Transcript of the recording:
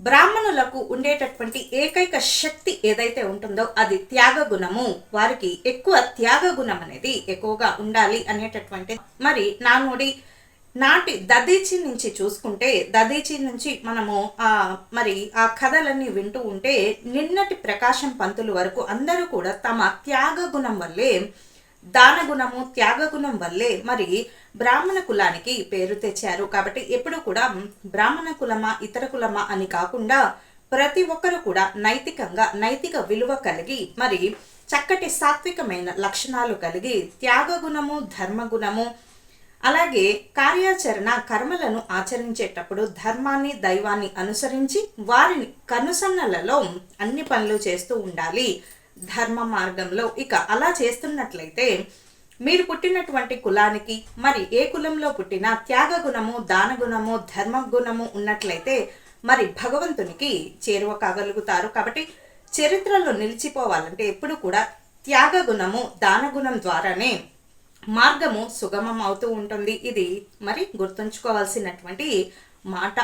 బ్రాహ్మణులకు ఉండేటటువంటి ఏకైక శక్తి ఏదైతే ఉంటుందో అది త్యాగ గుణము వారికి ఎక్కువ త్యాగ గుణం అనేది ఎక్కువగా ఉండాలి అనేటటువంటి మరి నానుడి నాటి దదీచి నుంచి చూసుకుంటే దదీచి నుంచి మనము ఆ మరి ఆ కథలన్నీ వింటూ ఉంటే నిన్నటి ప్రకాశం పంతులు వరకు అందరూ కూడా తమ త్యాగ గుణం వల్లే దాన గుణము వల్లే మరి బ్రాహ్మణ కులానికి పేరు తెచ్చారు. కాబట్టి ఎప్పుడు కూడా బ్రాహ్మణ కులమా ఇతర కులమా అని కాకుండా ప్రతి ఒక్కరు కూడా నైతికంగా నైతిక విలువ కలిగి మరి చక్కటి సాత్వికమైన లక్షణాలు కలిగి త్యాగ గుణము అలాగే కార్యాచరణ కర్మలను ఆచరించేటప్పుడు ధర్మాన్ని దైవాన్ని అనుసరించి వారిని కనుసన్నలలో అన్ని పనులు చేస్తూ ఉండాలి. ధర్మ మార్గంలో. ఇక అలా చేస్తున్నట్లయితే మీరు పుట్టినటువంటి కులానికి మరి ఏ కులంలో పుట్టినా త్యాగ గుణము దాన గుణము ధర్మ గుణము ఉన్నట్లయితే మరి భగవంతునికి చేరువ కాగలుగుతారు. కాబట్టి చరిత్రలో నిలిచిపోవాలంటే ఎప్పుడు కూడా త్యాగ గుణము దాన గుణం ద్వారానే మార్గము సుగమం అవుతూ ఉంటుంది. ఇది మరి గుర్తుంచుకోవాల్సినటువంటి మాట.